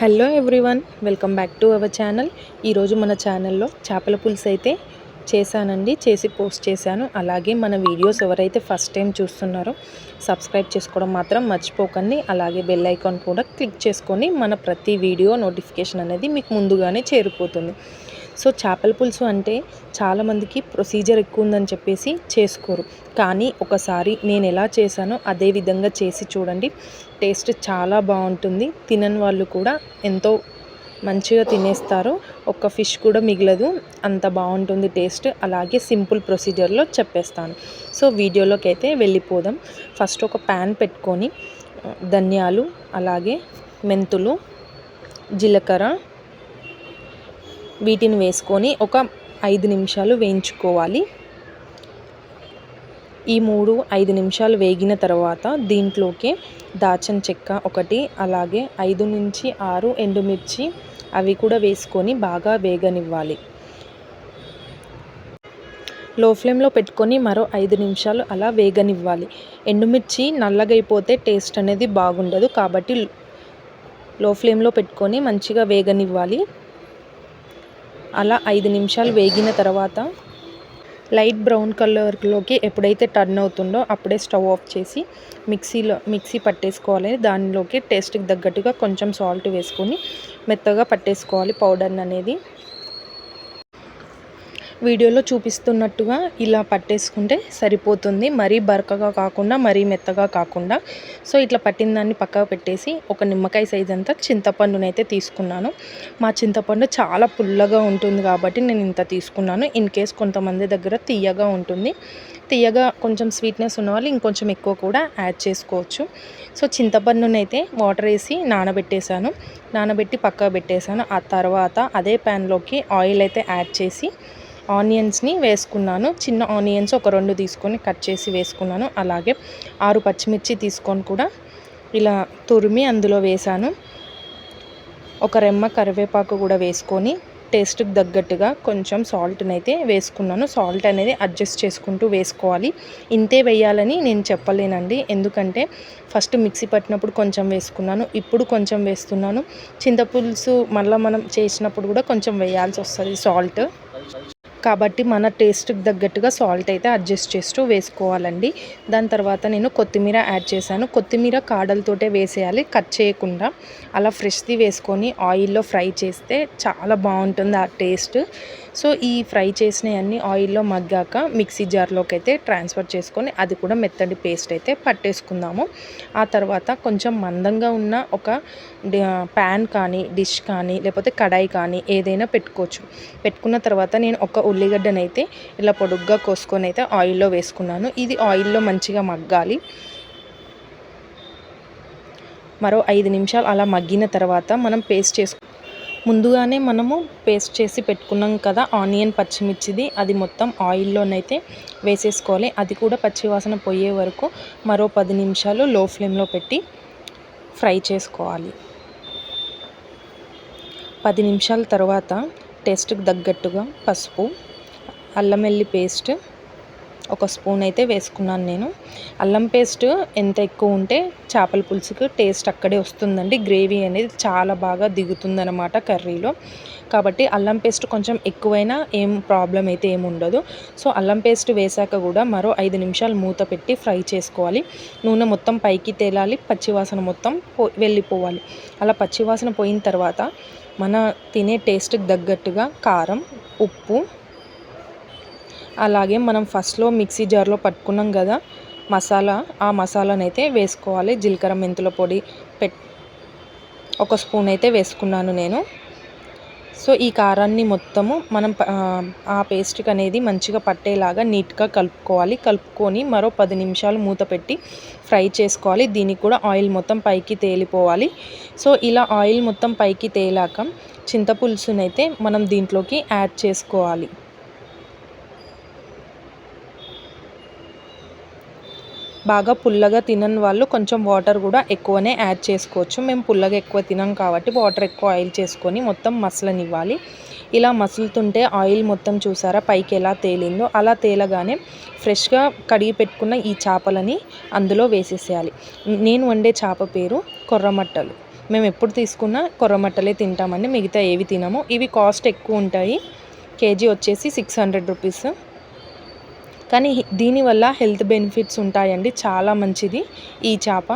Hello everyone welcome back to our channel. ఈరోజు మన ఛానల్లో చేపల పులుసు అయితే చేశానండి చేసి పోస్ట్ చేశాను. అలాగే మన వీడియోస్ ఎవరైతే ఫస్ట్ టైం చూస్తున్నారో సబ్స్క్రైబ్ చేసుకోవడం మాత్రం మర్చిపోకండి. అలాగే బెల్ ఐకాన్ కూడా క్లిక్ చేసుకొని మన ప్రతి వీడియో నోటిఫికేషన్ అనేది మీకు ముందుగానే చేరిపోతుంది. సో చేపల పులుసు అంటే చాలామందికి ప్రొసీజర్ ఎక్కువ ఉందని చెప్పేసి చేసుకోరు. కానీ ఒకసారి నేను ఎలా చేశానో అదే విధంగా చేసి చూడండి. టేస్ట్ చాలా బాగుంటుంది. తినని వాళ్ళు కూడా ఎంతో మంచిగా తినేస్తారు. ఒక్క ఫిష్ కూడా మిగలదు. అంత బాగుంటుంది టేస్ట్. అలాగే సింపుల్ ప్రొసీజర్లో చెప్పేస్తాను. సో వీడియోలోకి అయితే వెళ్ళిపోదాం. ఫస్ట్ ఒక ప్యాన్ పెట్టుకొని ధనియాలు అలాగే మెంతులు జీలకర్ర వీటిని వేసుకొని ఒక ఐదు నిమిషాలు వేయించుకోవాలి. ఈ మూడు ఐదు నిమిషాలు వేగిన తర్వాత దీంట్లోకి దాచిన చెక్క ఒకటి అలాగే ఐదు నుంచి ఆరు ఎండుమిర్చి అవి కూడా వేసుకొని బాగా వేగనివ్వాలి. లో ఫ్లేమ్లో పెట్టుకొని మరో ఐదు నిమిషాలు అలా వేగనివ్వాలి. ఎండుమిర్చి నల్లగైపోతే టేస్ట్ అనేది బాగుండదు కాబట్టి లో ఫ్లేమ్లో పెట్టుకొని మంచిగా వేగనివ్వాలి. అలా ఐదు నిమిషాలు వేగిన తర్వాత లైట్ బ్రౌన్ కలర్లోకి ఎప్పుడైతే టర్న్ అవుతుందో అప్పుడే స్టవ్ ఆఫ్ చేసి మిక్సీలో మిక్సీ పట్టేసుకోవాలి. దానిలోకి టేస్ట్కి తగ్గట్టుగా కొంచెం సాల్ట్ వేసుకొని మెత్తగా పట్టేసుకోవాలి పౌడర్ అనేది. వీడియోలో చూపిస్తున్నట్టుగా ఇలా పట్టేసుకుంటే సరిపోతుంది. మరీ బరకగా కాకుండా మరీ మెత్తగా కాకుండా. సో ఇట్లా పట్టిన దాన్ని పక్కకు పెట్టేసి ఒక నిమ్మకాయ సైజ్ అంతా చింతపండునైతే తీసుకున్నాను. మా చింతపండు చాలా పుల్లగా ఉంటుంది కాబట్టి నేను ఇంత తీసుకున్నాను. ఇన్ కేస్ కొంతమంది దగ్గర తీయగా ఉంటుంది. తీయగా కొంచెం స్వీట్నెస్ ఉన్న వాళ్ళు ఇంకొంచెం ఎక్కువ కూడా యాడ్ చేసుకోవచ్చు. సో చింతపండునైతే వాటర్ వేసి నానబెట్టేశాను. నానబెట్టి పక్కకు పెట్టేశాను. ఆ తర్వాత అదే ప్యాన్లోకి ఆయిల్ అయితే యాడ్ చేసి ఆనియన్స్ని వేసుకున్నాను. చిన్న ఆనియన్స్ ఒక రెండు తీసుకొని కట్ చేసి వేసుకున్నాను. అలాగే ఆరు పచ్చిమిర్చి తీసుకొని కూడా ఇలా తురిమి అందులో వేసాను ఒక రెమ్మ కరివేపాకు కూడా వేసుకొని టేస్ట్కి తగ్గట్టుగా కొంచెం సాల్ట్ని అయితే వేసుకున్నాను. సాల్ట్ అనేది అడ్జస్ట్ చేసుకుంటూ వేసుకోవాలి. ఇంతే వేయాలని నేను చెప్పలేనండి. ఎందుకంటే ఫస్ట్ మిక్సీ పట్టినప్పుడు కొంచెం వేసుకున్నాను. ఇప్పుడు కొంచెం వేస్తున్నాను. చింతపులుసు మళ్ళీ మనం చేసినప్పుడు కూడా కొంచెం వేయాల్సి వస్తుంది సాల్ట్. కాబట్టి మన టేస్ట్కి తగ్గట్టుగా సాల్ట్ అయితే అడ్జస్ట్ చేస్తూ వేసుకోవాలండి. దాని తర్వాత నేను కొత్తిమీర యాడ్ చేశాను. కొత్తిమీర కాడలతోటే వేసేయాలి కట్ చేయకుండా. అలా ఫ్రెష్ది వేసుకొని ఆయిల్లో ఫ్రై చేస్తే చాలా బాగుంటుంది ఆ టేస్ట్ సో ఈ ఫ్రై చేసినవన్నీ ఆయిల్లో మగ్గాక మిక్సీ జార్లోకి అయితే ట్రాన్స్ఫర్ చేసుకొని అది కూడా మెత్తడి పేస్ట్ అయితే పట్టేసుకుందాము. ఆ తర్వాత కొంచెం మందంగా ఉన్న ఒక ప్యాన్ కానీ డిష్ కానీ లేకపోతే కడాయి కానీ ఏదైనా పెట్టుకోవచ్చు. పెట్టుకున్న తర్వాత నేను ఒక ఉల్లిగడ్డనైతే ఇలా పొడుగ్గా కోసుకొని అయితే ఆయిల్లో వేసుకున్నాను. ఇది ఆయిల్లో మంచిగా మగ్గాలి. మరో ఐదు నిమిషాలు అలా మగ్గిన తర్వాత మనం పేస్ట్ చేసుకు ముందుగానే మనము పేస్ట్ చేసి పెట్టుకున్నాం కదా ఆనియన్ పచ్చిమిర్చిది అది మొత్తం ఆయిల్లోనైతే వేసేసుకోవాలి. అది కూడా పచ్చివాసన పోయే వరకు మరో పది నిమిషాలు లో ఫ్లేమ్లో పెట్టి ఫ్రై చేసుకోవాలి. పది నిమిషాల తర్వాత టేస్ట్కి తగ్గట్టుగా పసుపు అల్లం వెల్లి పేస్ట్ ఒక స్పూన్ అయితే వేసుకున్నాను నేను. అల్లం పేస్ట్ ఎంత ఎక్కువ ఉంటే చేపల పులుసుకు టేస్ట్ అక్కడే వస్తుందండి. గ్రేవీ అనేది చాలా బాగా దిగుతుందనమాట కర్రీలో. కాబట్టి అల్లం పేస్ట్ కొంచెం ఎక్కువైనా ఏం ప్రాబ్లం అయితే ఏమి ఉండదు. సో అల్లం పేస్ట్ వేసాక కూడా మరో ఐదు నిమిషాలు మూత పెట్టి ఫ్రై చేసుకోవాలి. నూనె మొత్తం పైకి తేలాలి పచ్చివాసన మొత్తం పో వెళ్ళిపోవాలి. అలా పచ్చివాసన పోయిన తర్వాత మన తినే టేస్ట్కి తగ్గట్టుగా కారం ఉప్పు అలాగే మనం ఫస్ట్లో మిక్సీ జార్లో పట్టుకున్నాం కదా మసాలా ఆ మసాలాను అయితే వేసుకోవాలి. జీలకర్ర మెంతుల పొడి పెట్ ఒక స్పూన్ అయితే వేసుకున్నాను నేను. సో ఈ కారాన్ని మొత్తము మనం ఆ పేస్ట్కి అనేది మంచిగా పట్టేలాగా నీట్గా కలుపుకోవాలి. కలుపుకొని మరో పది నిమిషాలు మూత పెట్టి ఫ్రై చేసుకోవాలి. దీనికి కూడా ఆయిల్ మొత్తం పైకి తేలిపోవాలి. సో ఇలా ఆయిల్ మొత్తం పైకి తేలాక చింతపులుసునైతే మనం దీంట్లోకి యాడ్ చేసుకోవాలి. బాగా పుల్లగా తినని వాళ్ళు కొంచెం వాటర్ కూడా ఎక్కువనే యాడ్ చేసుకోవచ్చు. మేము పుల్లగా ఎక్కువ తినం కాబట్టి వాటర్ ఎక్కువ ఆయిల్ చేసుకొని మొత్తం మసలనివ్వాలి. ఇలా మసులుతుంటే ఆయిల్ మొత్తం చూసారా పైకి ఎలా తేలిందో? అలా తేలగానే ఫ్రెష్గా కడిగి పెట్టుకున్న ఈ చేపలని అందులో వేసేసేయాలి. నేను వండే చేప పేరు కొర్రమట్టలు. మేము ఎప్పుడు తీసుకున్నా కొర్రమట్టలే తింటామండి. మిగతా ఏవి తినము. ఇవి కాస్ట్ ఎక్కువ ఉంటాయి. కేజీ వచ్చేసి సిక్స్ హండ్రెడ్ రూపీస్. కానీ దీనివల్ల హెల్త్ బెనిఫిట్స్ ఉంటాయండి. చాలా మంచిది ఈ చేప.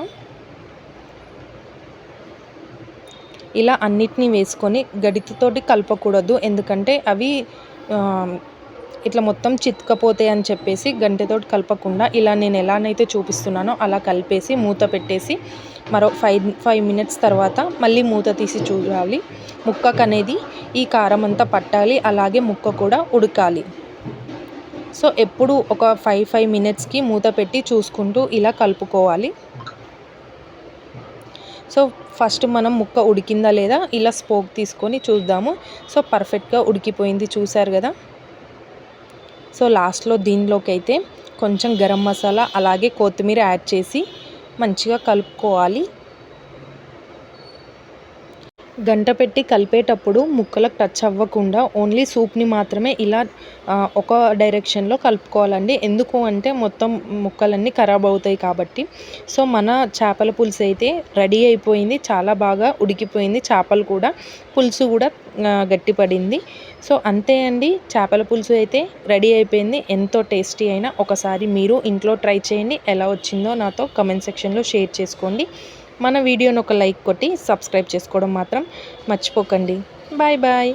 ఇలా అన్నిటినీ వేసుకొని గడితతోటి కలపకూడదు. ఎందుకంటే అవి ఇట్లా మొత్తం చితకపోతాయి అని చెప్పేసి గంటెతోటి కలపకుండా ఇలా నేను ఎలానైతే చూపిస్తున్నానో అలా కలిపేసి మూత పెట్టేసి మరో ఫైవ్ ఫైవ్ మినిట్స్ తర్వాత మళ్ళీ మూత తీసి చూడాలి. ముక్కకు అనేది ఈ కారం అంతా పట్టాలి. అలాగే ముక్క కూడా ఉడకాలి. సో ఎప్పుడు ఒక ఫైవ్ ఫైవ్ మినిట్స్కి మూత పెట్టి చూసుకుంటూ ఇలా కలుపుకోవాలి. సో ఫస్ట్ మనం ముక్క ఉడికిందా లేదా ఇలా స్పోక్ తీసుకొని చూద్దాము. సో పర్ఫెక్ట్గా ఉడికిపోయింది చూసారు కదా. సో లాస్ట్లో దీనిలోకి అయితే కొంచెం గరం మసాలా అలాగే కొత్తిమీర యాడ్ చేసి మంచిగా కలుపుకోవాలి. గంట పెట్టి కలిపేటప్పుడు ముక్కలకు టచ్ అవ్వకుండా ఓన్లీ సూప్ని మాత్రమే ఇలా ఒక డైరెక్షన్లో కలుపుకోవాలండి. ఎందుకు అంటే మొత్తం ముక్కలన్నీ ఖరాబ్ అవుతాయి కాబట్టి. సో మన చేపల పులుసు అయితే రెడీ అయిపోయింది చాలా బాగా ఉడికిపోయింది చేపలు కూడా పులుసు కూడా గట్టిపడింది. సో అంతే అండి. చేపల పులుసు అయితే రెడీ అయిపోయింది. ఎంతో టేస్టీ అయినా ఒకసారి మీరు ఇంట్లో ట్రై చేయండి. ఎలా వచ్చిందో నాతో కమెంట్ సెక్షన్లో షేర్ చేసుకోండి. మన వీడియోను ఒక లైక్ కొట్టి సబ్స్క్రైబ్ చేసుకోవడం మాత్రం మర్చిపోకండి. Bye bye.